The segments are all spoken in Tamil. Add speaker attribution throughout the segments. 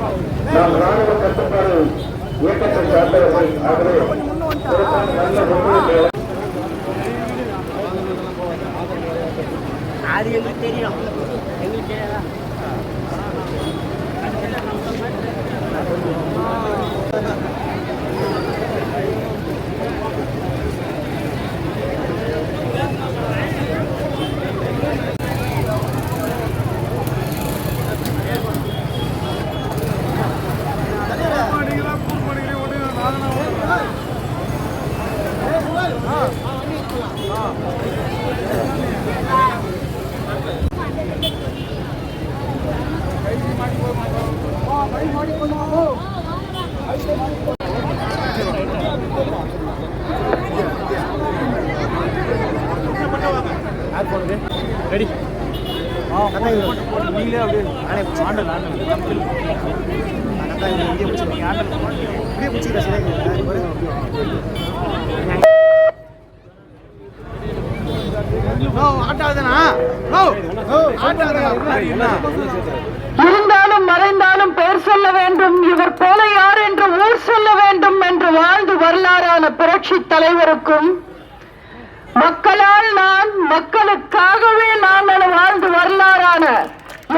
Speaker 1: நாம் ராணுவ கட்டுப்பாடு இயக்கத்தை சார்ந்தவர்கள் ஆகவே நல்ல
Speaker 2: அது எங்களுக்கு தெரியும். எங்களுக்கு
Speaker 3: ரெடி. நீங்களே அப்படியே ஆண்டல் ஆண்டல் இங்கே பிடிச்சிருக்கீங்க ஆண்டல் இப்படியே பிடிச்சிக்கிற ஆட்டாதுண்ணா
Speaker 4: இருந்தாலும் மறைந்தாலும் பெயர் சொல்ல வேண்டும். இவர் போல யார் என்று ஊர் சொல்ல வேண்டும் என்று வாழ்ந்து வரலாறான புரட்சி தலைவருக்கும் மக்களால் நான் மக்களுக்காகவே நான் என வாழ்ந்து வரலாறான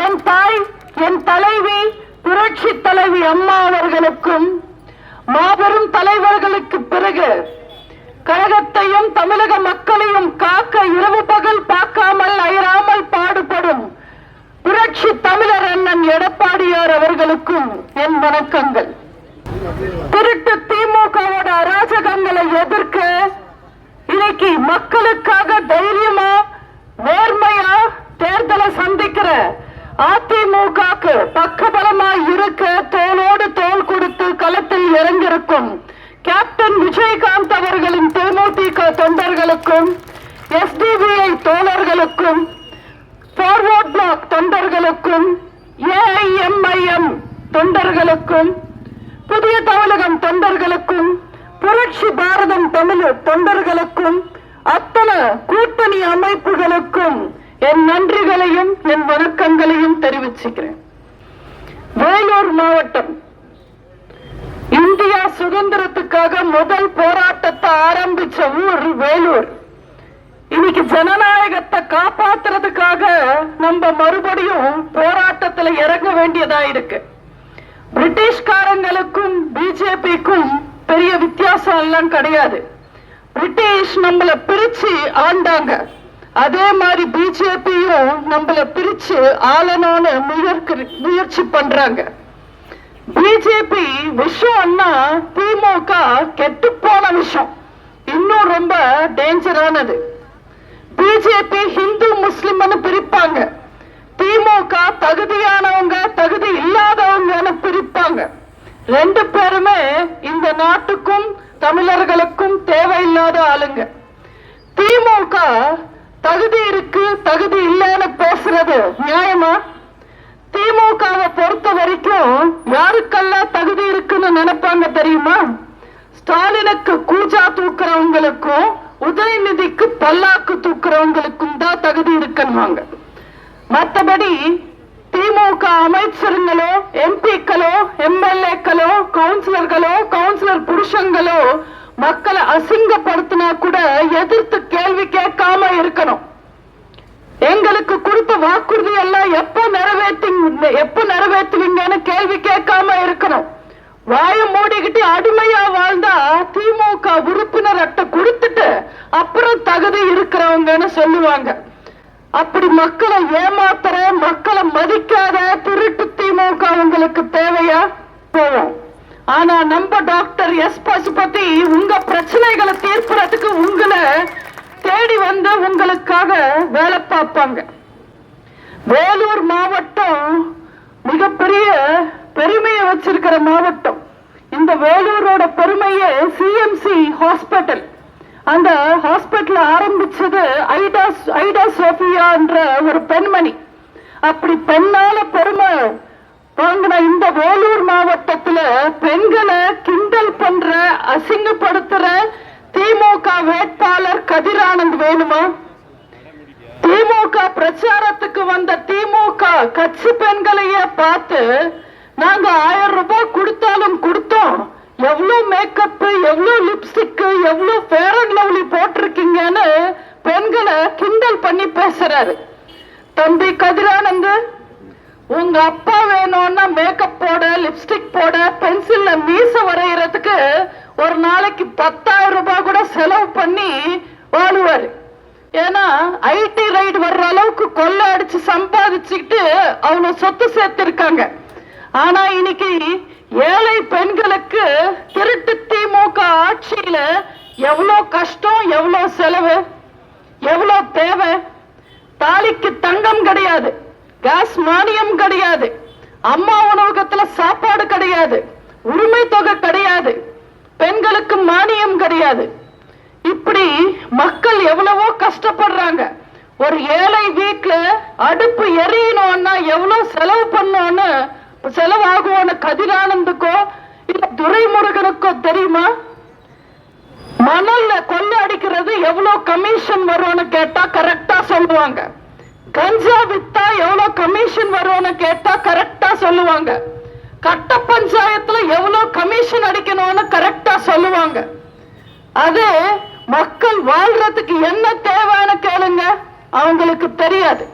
Speaker 4: என் தாய் என் தலைவி புரட்சி தலைவி அம்மா அவர்களுக்கும் மாபெரும் தலைவர்களுக்கு பிறகு கழகத்தையும் தமிழக மக்களையும் காக்க இரவு பகல் பார்க்காமல் அயராமல் பாடுபடும் புரட்சி தமிழர் அண்ணன் எடப்பாடியார் அவர்களுக்கும் என் வணக்கங்கள். திருட்டு திமுகவோட அராஜகங்களை எதிர்க்க இன்னைக்கு மக்களுக்காக தைரியமா நேர்மையா தேர்தலை சந்திக்கிற அதிமுகக்கு பக்கபலமா இருக்க தோளோடு தோல் கொடுத்து களத்தில் இறங்கியிருக்கும் கேப்டன் விஜயகாந்த் அவர்களின் தேமுதிக தொண்டர்களுக்கும் எஸ்டிபிஐ தோழர்களுக்கும் ஃபார்வர்ட் பிளாக் தொண்டர்களுக்கும் ஏஐஎம்ஐஎம் தொண்டர்களுக்கும் புதிய தமிழகம் தொண்டர்களுக்கும் பாரதம் தொண்டர்களுக்கும் அத்தனை கூட்டணி அமைப்புகளுக்கும் என் நன்றிகளையும் என் வணக்கங்களையும் தெரிவிச்சுக்கிறேன். வேலூர் மாவட்டம் இந்தியா சுதந்திரத்துக்காக முதல் போராட்டத்தை ஆரம்பிச்ச ஊர் வேலூர். இன்னைக்கு ஜனநாயகத்தை காப்பாத்துறதுக்காக நம்ம மறுபடியும் போராட்டத்துல இறங்க வேண்டியதா இருக்கு. பிரிட்டிஷ்காரங்களுக்கும் பிஜேபிக்கும் பெரிய வித்தியாசம் எல்லாம் கிடையாது. பிரிட்டிஷ் நம்மளை பிரிச்சு ஆண்டாங்க. அதே மாதிரி பிஜேபியும் நம்மளை பிரிச்சு ஆளணும்னு முயற்சி முயற்சி பண்றாங்க. பிஜேபி விஷயம்னா திமுக கெட்டு போன விஷயம் இன்னும் ரொம்ப டேஞ்சரானது. பிஜேபி ஹிந்து முஸ்லிம்னு பிரிப்பாங்க. திமுக தகுதியானவங்க தகுதி இல்லாதவங்கன்னு பிரிப்பாங்க. ரெண்டு பேருமே இந்த நாட்டுக்கும் தமிழர்களுக்கும் தேவையில்லை எதிர்த்து கேள்வி கேட்காம இருக்கணும். எங்களுக்கு கொடுத்த வாக்குறுதி எல்லாம் எப்ப நிறைவேற்றி எப்ப நிறைவேற்றுவீங்கன்னு கேள்வி கேட்காம இருக்கணும். வாய மூடிக்கிட்டு அடிமையா வாழ்ந்தா திமுக உறுப்பினர் அட்டை கொடுத்துட்டு அப்புறம் தகுதி இருக்கிறவங்கன்னு சொல்லுவாங்க. அப்படி மக்களை ஏமாத்துற மக்களை மதிக்காத திருட்டு திமுக உங்களுக்கு தேவையா? போவோம். ஆனா நம்ம டாக்டர் எஸ் பசுபதி உங்க பிரச்சனைகளை தீர்க்கிறதுக்கு உங்களை தேடி வந்து உங்களுக்காக வேலை பார்ப்பாங்க. வேலூர் மாவட்டம் மிகப்பெரிய பெருமையை வச்சிருக்கிற மாவட்டம். இந்த வேலூரோட பெருமையே சிஎம்சி ஹாஸ்பிட்டல் அந்த ஹாஸ்பிட்டல் ஆரம்பிச்சது ஐடா ஐடா சோபியா என்ற ஒரு பெண்மணி. அப்படி பெண்ணால பெருமை வாங்கின இந்த வேலூர் மாவட்டத்துல பெண்களை கிண்டல் பண்ற அசிங்கப்படுத்துற திமுக வேட்பாளர் கதிரானந்த் வேணுமா? திமுக பிரச்சாரத்துக்கு வந்த திமுக கட்சி பெண்களையே பார்த்து நாங்க ஆயிரம் ரூபாய் கொடுத்தாலும் கொடுத்தோம். எவ்வளவு மேக்கப் எவ்வளவு லிப்ஸ்டிக் எவ்வளவு ஃபேர் அண்ட் லவ்லி போட்டிருக்கீங்கன்னு பெண்களை கிண்டல் பண்ணி பேசுறாரு. தம்பி கதிரானந்து உங்க அப்பா வேணும்னா மேக்கப் போட லிப்ஸ்டிக் போட பென்சில்ல மீச வரைகிறதுக்கு ஒரு நாளைக்கு பத்தாயிரம் ரூபாய் கூட செலவு பண்ணி வாழுவாரு. ஏன்னா ஐடி ரைடு வர்ற அளவுக்கு கொள்ளை அடிச்சு சம்பாதிச்சுக்கிட்டு அவ்வளவு சொத்து சேர்த்திருக்காங்க. ஆனா இன்னைக்கு ஏழை பெண்களுக்கு திருட்டு திமுக ஆட்சியில எவ்வளவு கஷ்டம் எவ்வளவு செலவு எவ்வளவு தேவை? தாலிக்கு தங்க கேஸ் மானியம் கிடையாது. அம்மா உணவகத்துல சாப்பாடு கிடையாது. உரிமை தொகை கிடையாது. பெண்களுக்கு மானியம் கிடையாது. இப்படி மக்கள் எவ்வளவோ கஷ்டப்படுறாங்க. ஒரு ஏழை வீட்டுல அடுப்பு எரியணும்னா எவ்வளவு செலவு பண்ணோன்னு செலவாகும்னு கதிரானந்துக்கோ இல்ல துரைமுருகனுக்கோ தெரியுமா? மணல்ல கொள்ள அடிக்கிறது எவ்வளவு கமிஷன் வரும்னு கேட்டா கரெக்டா சொல்லுவாங்க. கமிஷன் வரும்னு கேட்டா கரெக்டா சொல்லுவாங்க. கட்ட பஞ்சாயத்துல எவ்வளவு கமிஷன் அடிக்கணும்னு கரெக்டா சொல்லுவாங்க. அது மக்கள் வாழ்றதுக்கு என்ன தேவைன்னு கேளுங்க. அவங்களுக்கு தெரியாது.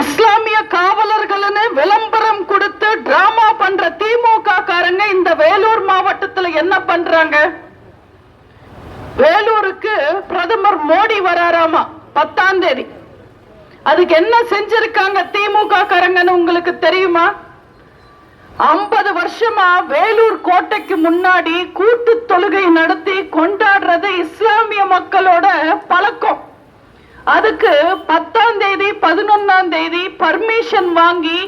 Speaker 4: இஸ்லாமிய காவலர்கள்னு விளம்பரம் கொடுத்து டிராமா பண்ற திமுக காரங்க இந்த வேலூர் மாவட்டத்துல என்ன பண்றாங்க? வேலூருக்கு பிரதமர் மோடி வராராமா? பத்தாம் தேதி. அதுக்கு என்ன செஞ்சிருக்காங்க திமுக காரங்கன்னு உங்களுக்கு தெரியுமா? ஐம்பது வருஷமா வேலூர் கோட்டைக்கு முன்னாடி கூட்டு தொழுகை நடத்தி கொண்டாடுறது இஸ்லாமிய மக்களோட பழக்கம். அதுக்கு பத்தாம் தேதி பதினொன்னாம் தேதி பர்மிஷன் வாங்கி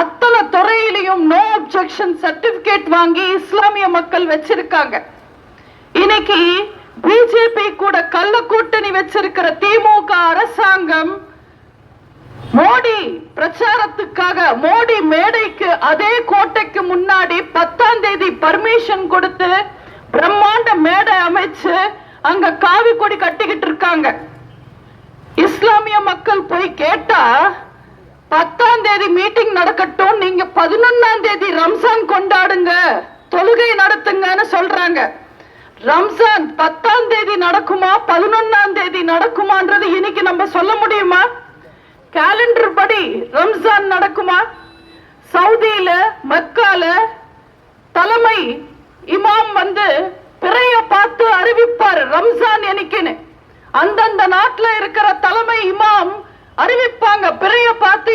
Speaker 4: அத்தனை துறையிலையும் நோ அப்செக்ஷன் சர்டிபிகேட் வாங்கி இஸ்லாமிய மக்கள் வச்சிருக்காங்க. இன்னைக்கு பிஜேபி கூட கள்ள கூட்டணி வச்சிருக்கிற திமுக அரசாங்கம் பிரச்சாரத்துக்காக மோடி மேடைக்கு அதே கோட்டைக்கு முன்னாடி பத்தாம் தேதி பர்மிஷன் கொடுத்து பிரம்மாண்ட மேடை அமைச்சு அங்க காவி கொடி கட்டிக்கிட்டு இருக்காங்க. இஸ்லாமிய மக்கள் போய் கேட்டா பத்தாம் தேதி மீட்டிங் நடக்கட்டும் நீங்க பதினொன்னாம் தேதி ரம்சான் கொண்டாடுங்க தொழுகை நடத்துங்கன்னு சொல்றாங்க. ரம்சான் பத்தாம் தேதி நடக்குமா பதினொன்னாம் தேதி நடக்குமான்றது இன்னைக்கு நம்ம சொல்ல முடியுமா? கேலண்டர் படி ரம்ஜான் நடக்குமா? சவுதியில மக்கால தலைமை இமாம் வந்து பிறைய பார்த்து அறிவிப்பார் ரம்ஜான் என்னைக்குன்னு. அந்தந்த நாட்டுல இருக்கிற தலைமை இமாம் அறிவிப்பாங்க பிறைய பார்த்து